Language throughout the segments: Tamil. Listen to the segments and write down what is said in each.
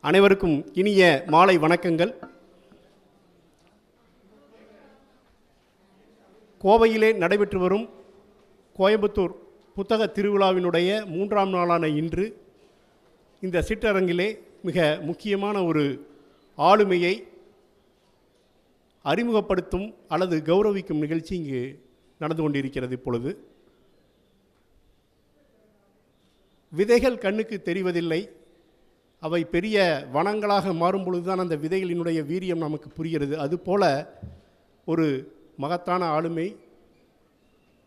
அனைவருக்கும் இனிய மாலை வணக்கங்கள். கோவையிலே நடைபெற்று வரும் கோயம்புத்தூர் புத்தக திருவிழாவினுடைய மூன்றாம் நாளான இன்று இந்த சிற்றரங்கிலே மிக முக்கியமான ஒரு ஆளுமையை அறிமுகப்படுத்தும் அல்லது கௌரவிக்கும் நிகழ்ச்சி இங்கு நடந்து கொண்டிருக்கிறது இப்பொழுது. விதைகள் கண்ணுக்கு தெரிவதில்லை. அவை பெரிய வனங்களாக மாறும் பொழுதுதான் அந்த விதைகளினுடைய வீரியம் நமக்கு புரிகிறது. அதுபோல ஒரு மகத்தான ஆளுமை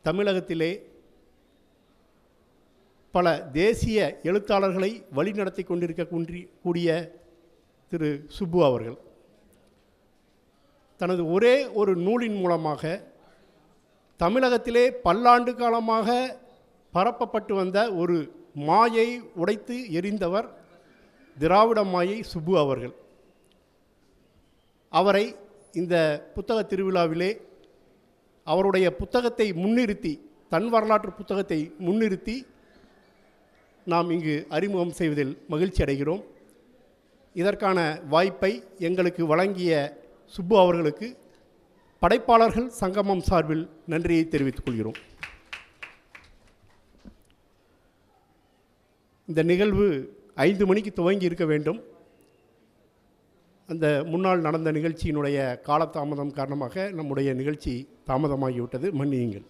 தமிழகத்திலே பல தேசிய எழுத்தாளர்களை வழிநடத்தி கொண்டிருக்க கூடிய திரு சுப்பு அவர்கள். தனது ஒரே ஒரு நூலின் மூலமாக தமிழகத்திலே பல்லாண்டு காலமாக பரப்பப்பட்டு வந்த ஒரு மாயை உடைத்து எரிந்தவர் திராவிட மாயை சுப்பு அவர்கள். அவரை இந்த புத்தக திருவிழாவிலே அவருடைய புத்தகத்தை முன்னிறுத்தி தன் வரலாற்று புத்தகத்தை முன்னிறுத்தி நாம் இங்கு அறிமுகம் செய்வதில் மகிழ்ச்சி அடைகிறோம். இதற்கான வாய்ப்பை எங்களுக்கு வழங்கிய சுப்பு அவர்களுக்கு படைப்பாளர்கள் சங்கமம் சார்பில் நன்றியை தெரிவித்துக் கொள்கிறோம். இந்த நிகழ்வு ஐந்து மணிக்கு துவங்கி இருக்க வேண்டும். அந்த முன்னால் நடந்த நிகழ்ச்சியினுடைய காலதாமதம் காரணமாக நம்முடைய நிகழ்ச்சி தாமதமாகிவிட்டது. மன்னியுங்கள்.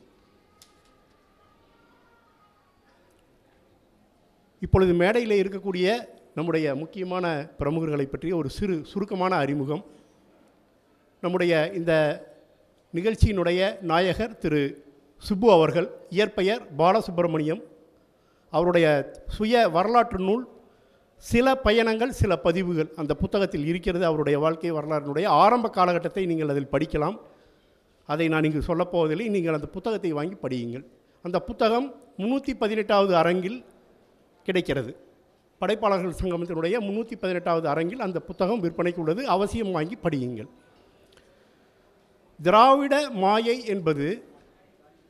இப்பொழுது மேடையில் இருக்கக்கூடிய நம்முடைய முக்கியமான பிரமுகர்களை பற்றிய ஒரு சிறு சுருக்கமான அறிமுகம். நம்முடைய இந்த நிகழ்ச்சியினுடைய நாயகர் திரு சுப்பு அவர்கள் இயற்பெயர் பாலசுப்பிரமணியம் அவருடைய சுய வரலாற்று நூல் சில பயணங்கள் சில பதிவுகள் அந்த புத்தகத்தில் இருக்கிறது அவருடைய வாழ்க்கை வரலாற்றினுடைய ஆரம்ப காலகட்டத்தை நீங்கள் அதில் படிக்கலாம். அதை நான் இங்கு சொல்லப்போவதில்லை நீங்கள் அந்த புத்தகத்தை வாங்கி படியுங்கள். அந்த புத்தகம் முந்நூற்றி பதினெட்டாவது அரங்கில் கிடைக்கிறது. படைப்பாளர்கள் சங்கமத்தினுடைய முந்நூற்றி பதினெட்டாவது அரங்கில் அந்த புத்தகம் விற்பனைக்கு உள்ளது. அவசியம் வாங்கி படியுங்கள். திராவிட மாயை என்பது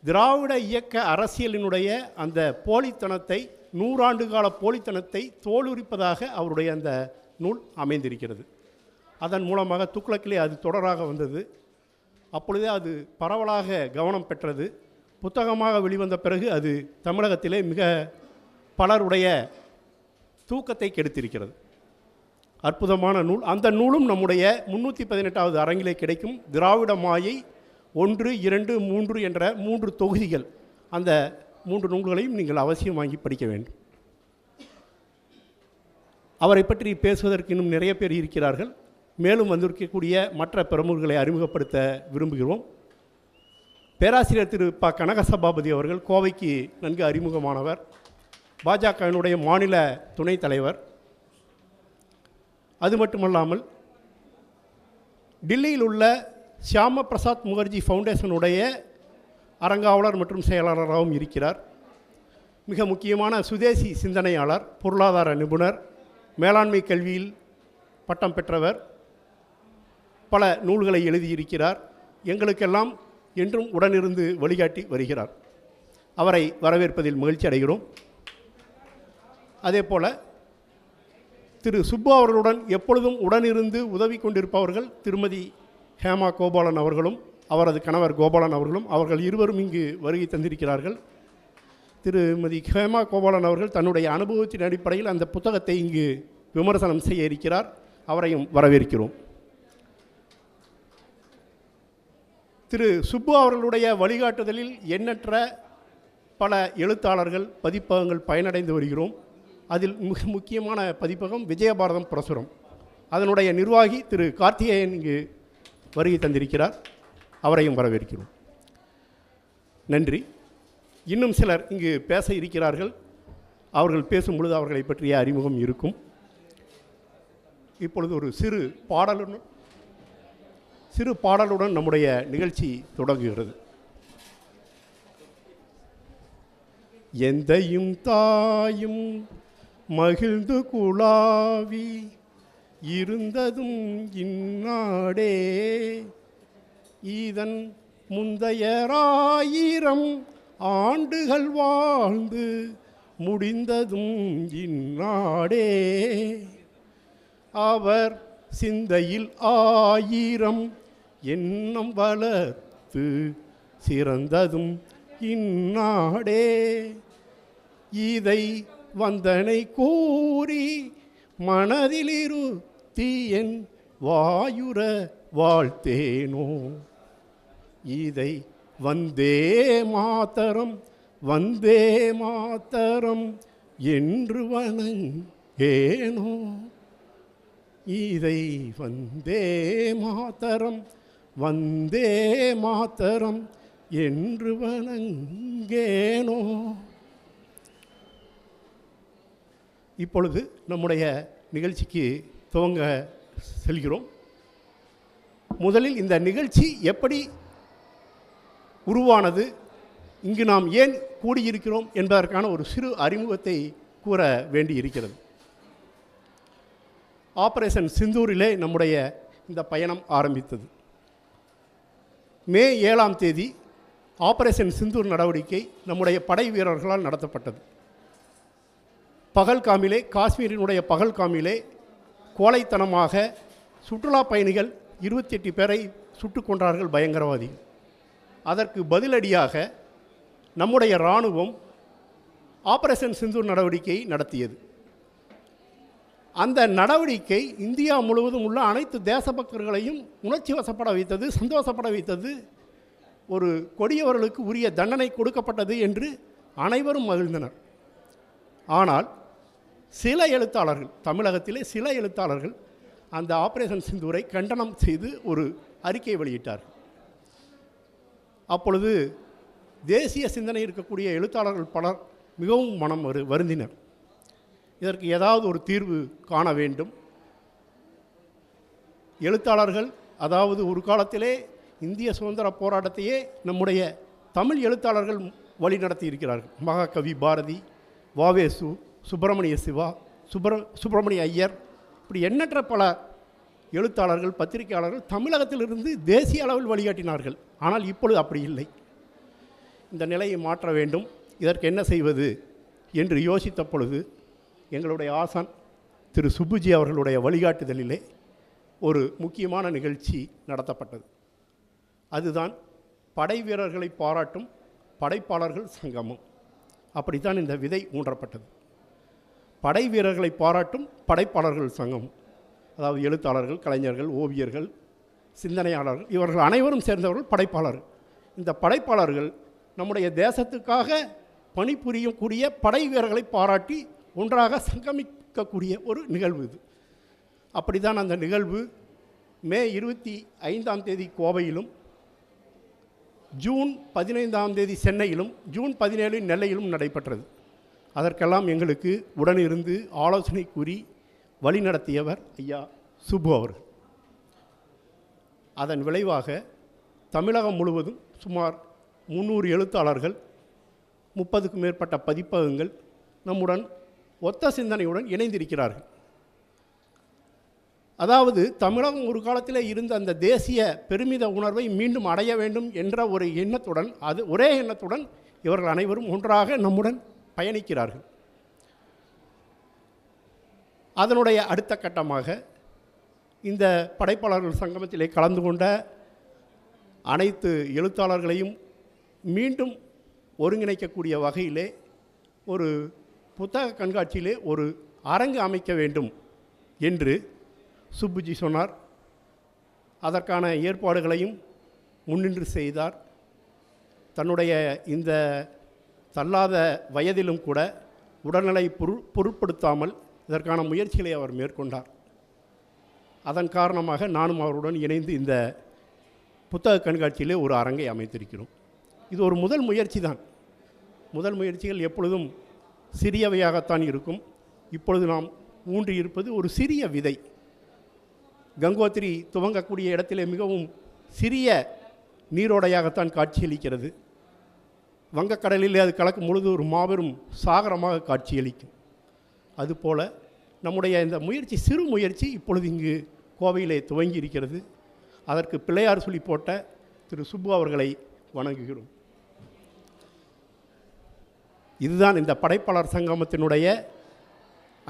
திராவிட இயக்க அரசியலினுடைய அந்த போலித்தனத்தை நூறாண்டு கால போலித்தனத்தை தோலுரிப்பதாக அவருடைய அந்த நூல் அமைந்திருக்கிறது. அதன் மூலமாக துக்ளக்கிலே அது தொடராக வந்தது. அப்பொழுதே அது பரவலாக கவனம் பெற்றது. புத்தகமாக வெளிவந்த பிறகு அது தமிழகத்திலே மிக பலருடைய தூக்கத்தை கெடுத்திருக்கிறது. அற்புதமான நூல். அந்த நூலும் நம்முடைய முன்னூற்றி பதினெட்டாவது அரங்கிலே கிடைக்கும். திராவிட மாயை ஒன்று இரண்டு மூன்று என்ற மூன்று தொகுதிகள் அந்த மூன்று நூல்களையும் நீங்கள் அவசியம் வாங்கி படிக்க வேண்டும். அவரை பற்றி பேசுவதற்கு இன்னும் நிறைய பேர் இருக்கிறார்கள். மேலும் வந்திருக்கக்கூடிய மற்ற பிரமுகர்களை அறிமுகப்படுத்த விரும்புகிறோம். பேராசிரியர் திரு ப. கனகசபாபதி அவர்கள் கோவைக்கு நன்கு அறிமுகமானவர். பாஜகவினுடைய மாநில துணைத் தலைவர். அது மட்டுமல்லாமல் டில்லியில் உள்ள ஷியாம பிரசாத் முகர்ஜி ஃபவுண்டேஷனுடைய அரங்காவலர் மற்றும் செயலாளராகவும் இருக்கிறார். மிக முக்கியமான சுதேசி சிந்தனையாளர் பொருளாதார நிபுணர் மேலாண்மை கல்வியில் பட்டம் பெற்றவர் பல நூல்களை எழுதியிருக்கிறார். எங்களுக்கெல்லாம் என்றும் உடனிருந்து வழிகாட்டி வருகிறார். அவரை வரவேற்பதில் மகிழ்ச்சி அடைகிறோம். அதே போல் திரு சுப்பு அவர்களுடன் எப்பொழுதும் உடனிருந்து உதவி கொண்டிருப்பவர்கள் திருமதி ஹேமா கோபாலன் அவர்களும் அவரது கணவர் கோபாலன் அவர்களும் அவர்கள் இருவரும் இங்கு வருகை தந்திருக்கிறார்கள். திருமதி ஹேமா கோபாலன் அவர்கள் தன்னுடைய அனுபவத்தின் அடிப்படையில் அந்த புத்தகத்தை இங்கு விமர்சனம் செய்ய இருக்கிறார். அவரையும் வரவேற்கிறோம். திரு சுப்பு அவர்களுடைய வழிகாட்டுதலில் எண்ணற்ற பல எழுத்தாளர்கள் பதிப்பகங்கள் பயனடைந்து வருகிறோம். அதில் மிக முக்கியமான பதிப்பகம் விஜயபாரதம் பிரசுரம். அதனுடைய நிர்வாகி திரு கார்த்திகேயன் இங்கு வருகை தந்திருக்கிறார். அவரையும் வரவேற்கிறோம். நன்றி. இன்னும் சிலர் இங்கு பேச இருக்கிறார்கள். அவர்கள் பேசும் பொழுது அவர்களை பற்றிய அறிமுகம் இருக்கும். இப்பொழுது ஒரு சிறு பாடலுடன் சிறு பாடலுடன் நம்முடைய நிகழ்ச்சி தொடங்குகிறது. எந்தையும் தாயும் மகிழ்ந்து குழாவி இருந்ததும் இந்நாடே. இதன் முந்தையராயிரம் ஆண்டுகள் வாழ்ந்து முடிந்ததும் இந்நாடே. அவர் சிந்தையில் ஆயிரம் எண்ணம் வளர்த்து சிறந்ததும் இந்நாடே. இதை வந்தனை கூறி மனதிலிரு தீயன் வாயுர வாழ்த்தேனோ. இதை வந்தே மாத்தரம் வந்தே மாத்தரம் என்று வணங்கேனோ. இதை வந்தே மாத்தரம் வந்தே மாத்தரம் என்று வணங்கேனோ. இப்பொழுது நம்முடைய நிகழ்ச்சிக்கு துவங்க செல்கிறோம். முதலில் இந்த நிகழ்ச்சி எப்படி உருவானது இங்கு நாம் ஏன் கூடியிருக்கிறோம் என்பதற்கான ஒரு சிறு அறிமுகத்தை கூற வேண்டியிருக்கிறது. ஆபரேஷன் சிந்தூரிலே நம்முடைய இந்த பயணம் ஆரம்பித்தது. மே ஏழாம் தேதி ஆபரேஷன் சிந்தூர் நடவடிக்கை நம்முடைய படை வீரர்களால் நடத்தப்பட்டது. பகல்காமிலே காஷ்மீரினுடைய பகல்காமிலே கோழைத்தனமாக சுற்றுலா பயணிகள் இருபத்தி எட்டு பேரை சுட்டு கொன்றார்கள் பயங்கரவாதி. அதற்கு பதிலடியாக நம்முடைய இராணுவம் ஆபரேஷன் சிந்தூர் நடவடிக்கையை நடத்தியது. அந்த நடவடிக்கை இந்தியா முழுவதும் உள்ள அனைத்து தேசபக்தர்களையும் உணர்ச்சி வசப்பட வைத்தது சந்தோஷப்பட வைத்தது. ஒரு கொடியவர்களுக்கு உரிய தண்டனை கொடுக்கப்பட்டது என்று அனைவரும் மகிழ்ந்தனர். ஆனால் சில எழுத்தாளர்கள் தமிழகத்திலே சில எழுத்தாளர்கள் அந்த ஆபரேஷன் சிந்தூரை கண்டனம் செய்து ஒரு அறிக்கை வெளியிட்டார்கள். அப்பொழுது தேசிய சிந்தனை இருக்கக்கூடிய எழுத்தாளர்கள் பலர் மிகவும் மனம் வரு வருந்தினர். இதற்கு ஏதாவது ஒரு தீர்வு காண வேண்டும். எழுத்தாளர்கள் அதாவது ஒரு காலத்திலே இந்திய சுதந்திர போராட்டத்தையே நம்முடைய தமிழ் எழுத்தாளர்கள் வழி நடத்தி இருக்கிறார்கள். மகாகவி பாரதி வாவேசு சுப்பிரமணிய சிவா சுப்பிர சுப்பிரமணிய ஐயர் இப்படி எண்ணற்ற பல எழுத்தாளர்கள் பத்திரிகையாளர்கள் தமிழகத்திலிருந்து தேசிய அளவில் வழிகாட்டினார்கள். ஆனால் இப்பொழுது அப்படி இல்லை. இந்த நிலையை மாற்ற வேண்டும். இதற்கு என்ன செய்வது என்று யோசித்த பொழுது எங்களுடைய ஆசான் திரு சுப்புஜி அவர்களுடைய வழிகாட்டுதலிலே ஒரு முக்கியமான நிகழ்ச்சி நடத்தப்பட்டது. அதுதான் படை வீரர்களை பாராட்டும் படைப்பாளர்கள் சங்கமம். அப்படித்தான் இந்த விதை ஊன்றப்பட்டது. படை வீரர்களை பாராட்டும் படைப்பாளர்கள் சங்கம். அதாவது எழுத்தாளர்கள் கலைஞர்கள் ஓவியர்கள் சிந்தனையாளர்கள் இவர்கள் அனைவரும் சேர்ந்தவர்கள் படைப்பாளர்கள் இந்த படைப்பாளர்கள் நம்முடைய தேசத்துக்காக பணிபுரியக்கூடிய படை வீரர்களை பாராட்டி ஒன்றாக சங்கமிக்கக்கூடிய ஒரு நிகழ்வு இது. அப்படி தான் அந்த நிகழ்வு மே இருபத்தி ஐந்தாம் தேதி கோவையிலும் ஜூன் பதினைந்தாம் தேதி சென்னையிலும் ஜூன் பதினேழு நெல்லையிலும் நடைபெற்றது. அதற்கெல்லாம் எங்களுக்கு உடனிருந்து ஆலோசனை கூறி வழிநடத்தியவர் ஐயா சுப்பு அவர்கள். அதன் விளைவாக தமிழகம் முழுவதும் சுமார் முந்நூறு எழுத்தாளர்கள் முப்பதுக்கும் மேற்பட்ட பதிப்பகங்கள் நம்முடன் ஒத்த சிந்தனையுடன் இணைந்திருக்கிறார்கள். அதாவது தமிழகம் ஒரு காலத்தில் இருந்த அந்த தேசிய பெருமித உணர்வை மீண்டும் அடைய வேண்டும் என்ற ஒரு எண்ணத்துடன் அது ஒரே எண்ணத்துடன் இவர்கள் அனைவரும் ஒன்றாக நம்முடன் பயணிக்கிறார்கள். அதனுடைய அடுத்த கட்டமாக இந்த படைப்பாளர்கள் சங்கமத்திலே கலந்து கொண்ட அனைத்து எழுத்தாளர்களையும் மீண்டும் ஒருங்கிணைக்கக்கூடிய வகையிலே ஒரு புத்தக கண்காட்சியிலே ஒரு அரங்கு அமைக்க வேண்டும் என்று சுப்புஜி சொன்னார். அதற்கான ஏற்பாடுகளையும் முன்னின்று செய்தார். தன்னுடைய இந்த தள்ளாத வயதிலும் கூட உடல்நிலை பொரு பொருட்படுத்தாமல் இதற்கான முயற்சிகளை அவர் மேற்கொண்டார். அதன் காரணமாக நானும் அவருடன் இணைந்து இந்த புத்தக கண்காட்சியிலே ஒரு அரங்கை அமைத்திருக்கிறோம். இது ஒரு முதல் முயற்சி தான். முதல் முயற்சிகள் எப்பொழுதும் சிறியவையாகத்தான் இருக்கும். இப்பொழுது நாம் ஊன்றி இருப்பது ஒரு சிறிய விதை. கங்கோத்திரி துவங்கக்கூடிய இடத்திலே மிகவும் சிறிய நீரோடையாகத்தான் காட்சியளிக்கிறது. வங்கக்கடலிலே அது கலக்கும் பொழுது ஒரு மாபெரும் சாகரமாக காட்சியளிக்கும். அதுபோல நம்முடைய இந்த முயற்சி சிறு முயற்சி இப்பொழுது இங்கு கோவையிலே துவங்கி இருக்கிறது அதற்கு பிள்ளையார் சொல்லி போட்ட திரு சுப்பு அவர்களை வணங்குகிறோம். இதுதான் இந்த படைப்பாளர் சங்கமத்தினுடைய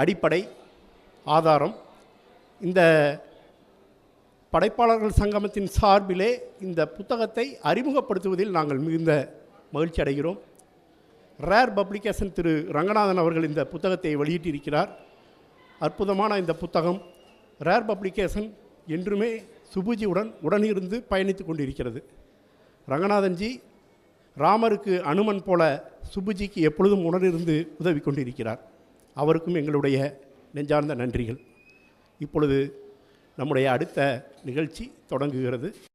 அடிப்படை ஆதாரம். இந்த படைப்பாளர்கள் சங்கமத்தின் சார்பிலே இந்த புத்தகத்தை அறிமுகப்படுத்துவதில் நாங்கள் மிகுந்த மகிழ்ச்சி அடைகிறோம். ரேர் பப்ளிகேஷன் திரு ரங்கநாதன் அவர்கள் இந்த புத்தகத்தை வெளியிட்டிருக்கிறார். அற்புதமான இந்த புத்தகம். ரேர் பப்ளிகேஷன் என்றுமே சுபுஜியுடன் உடனிருந்து பயணித்து கொண்டிருக்கிறது. ரங்கநாதன்ஜி ராமருக்கு அனுமன் போல சுபுஜிக்கு எப்பொழுதும் உடனிருந்து உதவி கொண்டிருக்கிறார். அவருக்கும் எங்களுடைய நெஞ்சார்ந்த நன்றிகள். இப்பொழுது நம்முடைய அடுத்த நிகழ்ச்சி தொடங்குகிறது.